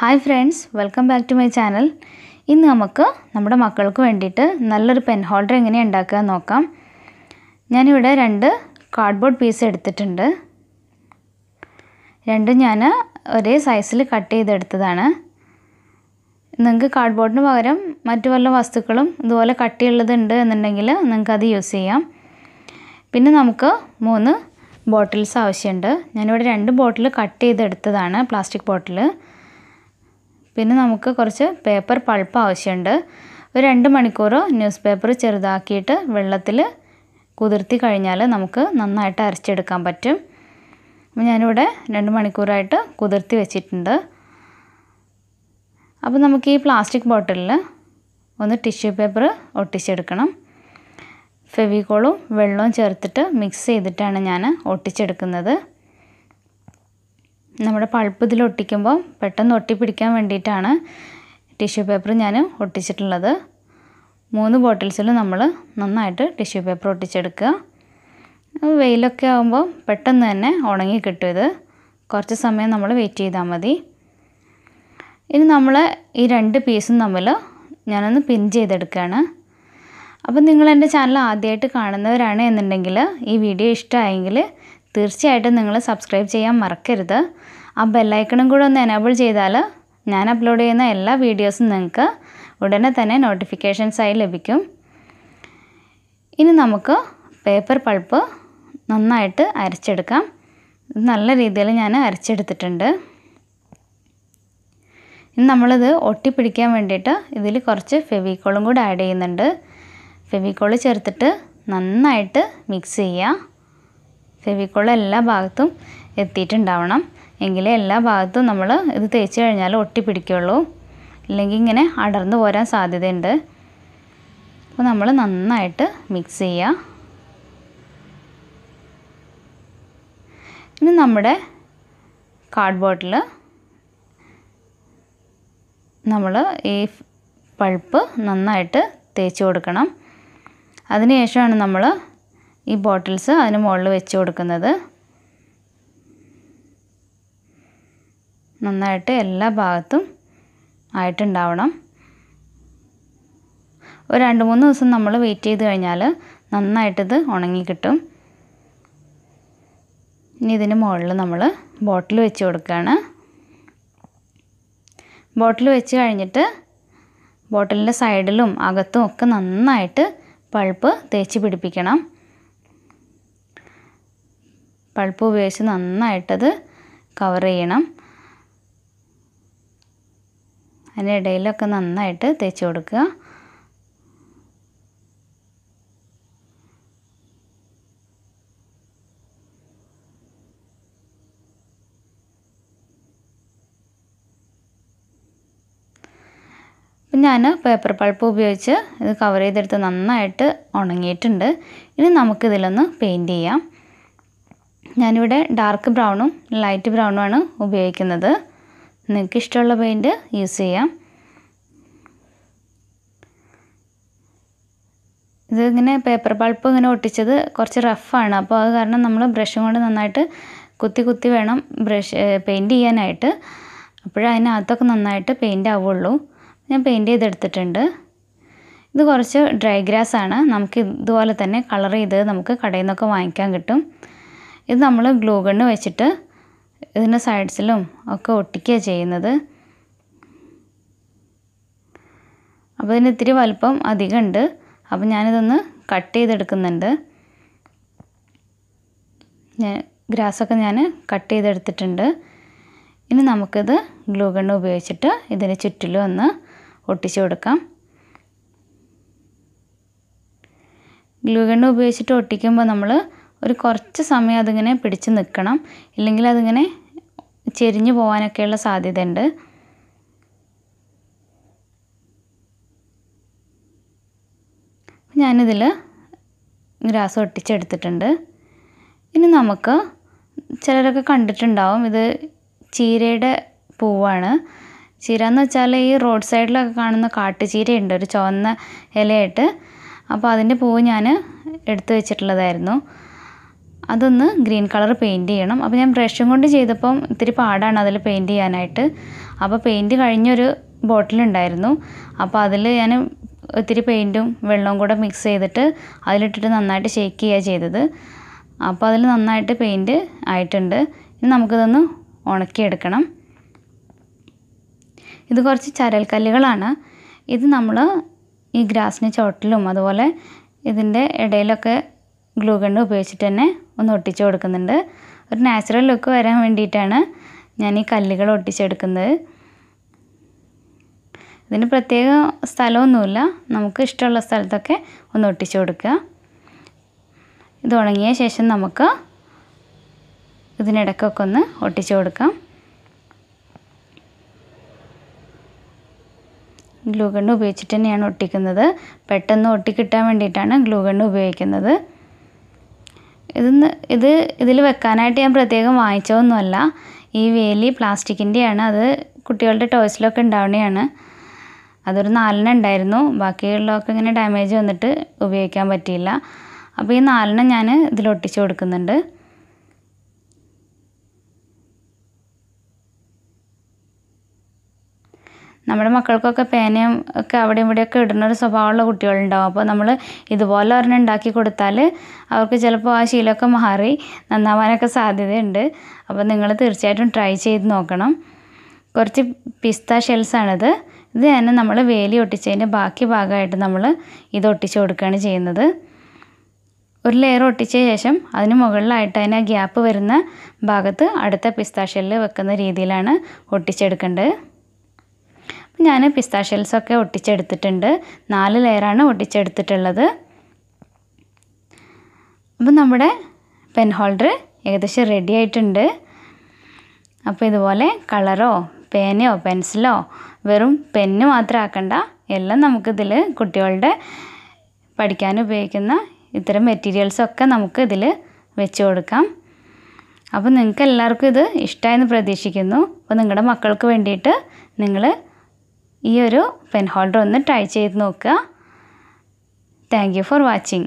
Hi friends welcome back to my channel. ഇന്ന് നമുക്ക് നമ്മുടെ മക്കൾക്ക് വേണ്ടിയിട്ട് നല്ലൊരു പെൻ ഹോൾഡർ എങ്ങനെ ഉണ്ടാക്കുക നോക്കാം. ഞാനിവിടെ രണ്ട് കാർഡ്ബോർഡ് പീസ് എടുത്തിട്ടുണ്ട്. രണ്ടും ഞാൻ ഒരേ സൈസിൽ കട്ട് ചെയ്തെടുത്തതാണ്. നിങ്ങൾക്ക് കാർഡ്ബോർഡിന് പകരം മറ്റു വല്ല വസ്തുക്കളും ഇതുപോലെ കട്ടിയുള്ളതുണ്ട് എന്നുണ്ടെങ്കിൽ നിങ്ങൾക്ക് അത് യൂസ് ചെയ്യാം. പിന്നെ നമുക്ക് മൂന്ന് ബോട്ടിൽസ് ആവശ്യമുണ്ട്. ഞാനിവിടെ രണ്ട് ബോട്ടിൽ കട്ട് ചെയ്തെടുത്തതാണ് പ്ലാസ്റ്റിക് ബോട്ടിൽ പിന്നെ നമുക്ക് കുറച്ച് പേപ്പർ പൾപ്പ് ആവശ്യമുണ്ട്. ഒരു രണ്ട് മണിക്കൂർ ന്യൂസ് പേപ്പർ ചെറുതാക്കിയിട്ട് വെള്ളത്തിൽ കുതിർത്തി കഴിഞ്ഞാൽ നമുക്ക് നന്നായിട്ട് അരച്ചെടുക്കാൻ പറ്റും. അപ്പോൾ ഞാനിവിടെ രണ്ട് മണിക്കൂറായിട്ട് കുതിർത്തി വെച്ചിട്ടുണ്ട്. അപ്പോൾ നമുക്ക് ഈ പ്ലാസ്റ്റിക് ബോട്ടിലിൽ ഒന്ന് ടിഷ്യൂ പേപ്പർ ഒട്ടിച്ചെടുക്കണം. ഫെവിക്കോളും വെള്ളവും ചേർത്തിട്ട് മിക്സ് ചെയ്തിട്ടാണ് ഞാൻ ഒട്ടിച്ചെടുക്കുന്നത്. നമ്മുടെ പൾപ്പ് ഇതിൽ ഒട്ടിക്കുമ്പോൾ പെട്ടെന്ന് ഒട്ടിപ്പിടിക്കാൻ വേണ്ടിയിട്ടാണ് ടിഷ്യൂ പേപ്പർ ഞാൻ ഒട്ടിച്ചിട്ടുള്ളത്. മൂന്ന് ബോട്ടിൽസിൽ നമ്മൾ നന്നായിട്ട് ടിഷ്യൂ പേപ്പർ ഒട്ടിച്ചെടുക്കുക. വെയിലൊക്കെ ആകുമ്പോൾ പെട്ടെന്ന് തന്നെ ഉണങ്ങി കിട്ടും ഇത്. കുറച്ച് സമയം നമ്മൾ വെയിറ്റ് ചെയ്താൽ മതി. ഇനി നമ്മൾ ഈ രണ്ട് പീസും തമ്മിൽ ഞാനൊന്ന് പിൻ ചെയ്തെടുക്കുകയാണ്. അപ്പം നിങ്ങൾ എന്റെ ചാനൽ ആദ്യമായിട്ട് കാണുന്നവരാണ് എന്നുണ്ടെങ്കിൽ ഈ വീഡിയോ ഇഷ്ടമായെങ്കിൽ തീർച്ചയായിട്ടും നിങ്ങൾ സബ്സ്ക്രൈബ് ചെയ്യാൻ മറക്കരുത്. ആ ബെല്ലൈക്കണും കൂടെ ഒന്ന് എനേബിൾ ചെയ്താൽ ഞാൻ അപ്ലോഡ് ചെയ്യുന്ന എല്ലാ വീഡിയോസും നിങ്ങൾക്ക് ഉടനെ തന്നെ നോട്ടിഫിക്കേഷൻസായി ലഭിക്കും. ഇനി നമുക്ക് പേപ്പർ പൾപ്പ് നന്നായിട്ട് അരച്ചെടുക്കാം. നല്ല രീതിയിൽ ഞാൻ അരച്ചെടുത്തിട്ടുണ്ട്. ഇനി നമ്മളിത് ഒട്ടിപ്പിടിക്കാൻ വേണ്ടിയിട്ട് ഇതിൽ കുറച്ച് ഫെവിക്കോളും കൂടെ ആഡ് ചെയ്യുന്നുണ്ട്. ഫെവിക്കോൾ ചേർത്തിട്ട് നന്നായിട്ട് മിക്സ് ചെയ്യുക ഫെവിക്കോൾ എല്ലാ ഭാഗത്തും എത്തിയിട്ടുണ്ടാവണം. എങ്കിലേ എല്ലാ ഭാഗത്തും നമ്മൾ ഇത് തേച്ച് കഴിഞ്ഞാൽ ഒട്ടിപ്പിടിക്കുള്ളൂ. ഇല്ലെങ്കിൽ ഇങ്ങനെ അടർന്നു പോരാൻ സാധ്യതയുണ്ട്. അപ്പോൾ നമ്മൾ നന്നായിട്ട് മിക്സ് ചെയ്യുക ഇനി നമ്മുടെ കാർഡ് ബോട്ടിൽ നമ്മൾ ഈ പൾപ്പ് നന്നായിട്ട് തേച്ച് കൊടുക്കണം. അതിനുശേഷമാണ് നമ്മൾ ഈ ബോട്ടിൽസ് അതിന് മുകളിൽ വെച്ച് കൊടുക്കുന്നത്. നന്നായിട്ട് എല്ലാ ഭാഗത്തും ആയിട്ടുണ്ടാവണം. ഒരു രണ്ട് മൂന്ന് ദിവസം നമ്മൾ വെയിറ്റ് ചെയ്ത് കഴിഞ്ഞാൽ നന്നായിട്ടിത് ഉണങ്ങി കിട്ടും. ഇനി ഇതിന് മുകളിൽ നമ്മൾ ബോട്ടിൽ വെച്ച് കൊടുക്കുകയാണ്. ബോട്ടിൽ വെച്ച് കഴിഞ്ഞിട്ട് ബോട്ടിലിന്റെ സൈഡിലും അകത്തും ഒക്കെ നന്നായിട്ട് പൾപ്പ് തേച്ച് പിടിപ്പിക്കണം. പൾപ്പ് ഉപയോഗിച്ച് നന്നായിട്ടത് കവർ ചെയ്യണം. അതിനിടയിലൊക്കെ നന്നായിട്ട് തേച്ച് കൊടുക്കുക. ഞാൻ പേപ്പർ പൾപ്പ് ഉപയോഗിച്ച് ഇത് കവർ ചെയ്തെടുത്ത് നന്നായിട്ട് ഉണങ്ങിയിട്ടുണ്ട്. ഇനി നമുക്കിതിലൊന്ന് പെയിന്റ് ചെയ്യാം. ഞാനിവിടെ ഡാർക്ക് ബ്രൗണും ലൈറ്റ് ബ്രൗണുമാണ് ഉപയോഗിക്കുന്നത്. നിങ്ങൾക്ക് ഇഷ്ടമുള്ള പെയിന്റ് യൂസ് ചെയ്യാം. ഇത് ഇങ്ങനെ പേപ്പർ പൾപ്പ് ഇങ്ങനെ ഒട്ടിച്ചത് കുറച്ച് റഫാണ് അപ്പോൾ അത് കാരണം നമ്മൾ ബ്രഷും കൊണ്ട് നന്നായിട്ട് കുത്തി കുത്തി വേണം ബ്രഷ് പെയിന്റ് ചെയ്യാനായിട്ട്. അപ്പോഴേ അതിനകത്തൊക്കെ നന്നായിട്ട് പെയിന്റ് ആവുള്ളൂ. ഞാൻ പെയിന്റ് ചെയ്തെടുത്തിട്ടുണ്ട്. ഇത് കുറച്ച് ഡ്രൈ ഗ്രാസ് ആണ്. നമുക്ക് ഇതുപോലെ തന്നെ കളർ ചെയ്ത് നമുക്ക് കടയിൽ നിന്നൊക്കെ വാങ്ങിക്കാൻ കിട്ടും. ഇത് നമ്മൾ ഗ്ലൂ വെച്ചിട്ട് ഇതിന്റെ സൈഡ്സിലും ഒക്കെ ഒട്ടിക്കുക ചെയ്യുന്നത്. അപ്പോൾ ഇതിന് ഇത്തിരി വലുപ്പം അധികമുണ്ട് അപ്പോൾ ഞാനിതൊന്ന് കട്ട് ചെയ്തെടുക്കുന്നുണ്ട്. ഞാൻ ഗ്രാസൊക്കെ ഞാൻ കട്ട് ചെയ്തെടുത്തിട്ടുണ്ട്. ഇനി നമുക്കിത് ഗ്ലൂ ഉപയോഗിച്ചിട്ട് ഇതിന് ചുറ്റിലും ഒന്ന് ഒട്ടിച്ചു കൊടുക്കാം. ഗ്ലൂ ഉപയോഗിച്ചിട്ട് ഒട്ടിക്കുമ്പോൾ നമ്മൾ ഒരു കുറച്ച് സമയം അതിങ്ങനെ പിടിച്ച് നിൽക്കണം. ഇല്ലെങ്കിൽ അതിങ്ങനെ ചെരിഞ്ഞു പോകാനൊക്കെയുള്ള സാധ്യതയുണ്ട്. ഞാനിതിൽ ഗ്രാസ് ഒട്ടിച്ചെടുത്തിട്ടുണ്ട്. ഇനി നമുക്ക് ചിലരൊക്കെ കണ്ടിട്ടുണ്ടാവും. ഇത് ചീരയുടെ പൂവാണ്. ചീര എന്ന് വെച്ചാൽ ഈ റോഡ് സൈഡിലൊക്കെ കാണുന്ന കാട്ടുചീരയുണ്ട്. ഒരു ചുവന്ന ഇലയായിട്ട്. അപ്പോൾ അതിന്റെ പൂവ് ഞാൻ എടുത്തു വെച്ചിട്ടുള്ളതായിരുന്നു. അതൊന്ന് ഗ്രീൻ കളർ പെയിന്റ് ചെയ്യണം. അപ്പോൾ ഞാൻ ബ്രഷും കൊണ്ട് ചെയ്തപ്പം ഇത്തിരി പാടാണ് അതിൽ പെയിന്റ് ചെയ്യാനായിട്ട്. അപ്പോൾ പെയിന്റ് കഴിഞ്ഞൊരു ബോട്ടിലുണ്ടായിരുന്നു. അപ്പോൾ അതിൽ ഞാൻ ഒത്തിരി പെയിന്റും വെള്ളവും കൂടെ മിക്സ് ചെയ്തിട്ട് അതിലിട്ടിട്ട് നന്നായിട്ട് ഷേക്ക് ചെയ്യുക ചെയ്തത്. അപ്പോൾ അതിൽ നന്നായിട്ട് പെയിന്റ് ആയിട്ടുണ്ട്. ഇനി നമുക്കിതൊന്ന് ഉണക്കിയെടുക്കണം. ഇത് കുറച്ച് ചരൽക്കല്ലുകളാണ്. ഇത് നമ്മൾ ഈ ഗ്രാസിന് ചോട്ടിലും അതുപോലെ ഇതിന്റെ ഇടയിലൊക്കെ ഗ്ലൂ ഗണ്ണ് ഉപയോഗിച്ചിട്ട് തന്നെ ഒന്ന് ഒട്ടിച്ചു കൊടുക്കുന്നുണ്ട്. ഒരു നാച്ചുറൽ ലുക്ക് വരാൻ വേണ്ടിയിട്ടാണ് ഞാൻ ഈ കല്ലുകൾ ഒട്ടിച്ചെടുക്കുന്നത്. ഇതിന് പ്രത്യേക സ്ഥലമൊന്നുമില്ല. നമുക്ക് ഇഷ്ടമുള്ള സ്ഥലത്തൊക്കെ ഒന്ന് ഒട്ടിച്ചു കൊടുക്കുക. ഇത് ഉണങ്ങിയ ശേഷം നമുക്ക് ഇതിനിടയ്ക്കൊക്കെ ഒന്ന് ഒട്ടിച്ചു കൊടുക്കാം. ഗ്ലൂ ഗണ്ണ് ഉപയോഗിച്ചിട്ട് തന്നെയാണ് ഒട്ടിക്കുന്നത്. പെട്ടെന്ന് ഒട്ടിക്കിട്ടാൻ വേണ്ടിയിട്ടാണ് ഗ്ലൂ ഗണ്ണ് ഉപയോഗിക്കുന്നത്. ഇതിന്ന് ഇത് ഇതിൽ വെക്കാനായിട്ട് ഞാൻ പ്രത്യേകം വാങ്ങിച്ചതൊന്നുമല്ല. ഈ വേലി പ്ലാസ്റ്റിക്കിന്റെയാണ് അത് കുട്ടികളുടെ ടോയ്സിലൊക്കെ ഉണ്ടാവുന്നതാണ്. അതൊരു നാലെണ്ണം ഉണ്ടായിരുന്നു. ബാക്കിയുള്ളതൊക്കെ ഇങ്ങനെ ഡാമേജ് വന്നിട്ട് ഉപയോഗിക്കാൻ പറ്റിയില്ല. അപ്പോൾ ഈ നാലെണ്ണം ഞാൻ ഇതിൽ ഒട്ടിച്ച് കൊടുക്കുന്നുണ്ട്. നമ്മുടെ മക്കൾക്കൊക്കെ പേനയും ഒക്കെ അവിടെ ഇവിടെയൊക്കെ ഇടുന്ന ഒരു സ്വഭാവമുള്ള കുട്ടികളുണ്ടാവും. അപ്പോൾ നമ്മൾ ഇതുപോലെ ഒരെണ്ണം ഉണ്ടാക്കി കൊടുത്താൽ അവർക്ക് ചിലപ്പോൾ ആ ശീലമൊക്കെ മാറി നന്നാവാനൊക്കെ സാധ്യതയുണ്ട്. അപ്പോൾ നിങ്ങൾ തീർച്ചയായിട്ടും ട്രൈ ചെയ്ത് നോക്കണം. കുറച്ച് പിസ്ത ഷെൽസാണിത് ഇത് തന്നെ നമ്മൾ വേലി ഒട്ടിച്ചതിന്റെ ബാക്കി ഭാഗമായിട്ട് നമ്മൾ ഇത് ഒട്ടിച്ച് കൊടുക്കുകയാണ് ചെയ്യുന്നത്. ഒരു ലെയർ ഒട്ടിച്ച ശേഷം അതിന് മുകളിലായിട്ട് അതിന് ഗ്യാപ്പ് വരുന്ന ഭാഗത്ത് അടുത്ത പിസ്ത ഷെല്ല് വെക്കുന്ന രീതിയിലാണ് ഒട്ടിച്ചെടുക്കേണ്ടത്. ഞാൻ പിസ്ത ഷെൽസൊക്കെ ഒട്ടിച്ചെടുത്തിട്ടുണ്ട്. നാല് ലെയറാണ് ഒട്ടിച്ചെടുത്തിട്ടുള്ളത്. അപ്പം നമ്മുടെ പെൻ ഹോൾഡർ ഏകദേശം റെഡി ആയിട്ടുണ്ട്. അപ്പോൾ ഇതുപോലെ കളറോ പേനയോ പെൻസിലോ വെറും പെന്ന് മാത്രം ആക്കണ്ട. എല്ലാം നമുക്കിതിൽ കുട്ടികളുടെ പഠിക്കാൻ ഉപയോഗിക്കുന്ന ഇത്തരം മെറ്റീരിയൽസൊക്കെ നമുക്ക് ഇതിൽ വെച്ച് കൊടുക്കാം. അപ്പോൾ നിങ്ങൾക്ക് എല്ലാവർക്കും ഇത് ഇഷ്ടമായെന്ന് പ്രതീക്ഷിക്കുന്നു. അപ്പോൾ നിങ്ങളുടെ മക്കൾക്ക് വേണ്ടിയിട്ട് നിങ്ങൾ ഈ ഒരു പെൻ ഹോൾഡർ ഒന്ന് ട്രൈ ചെയ്ത് നോക്കുക. Thank you for watching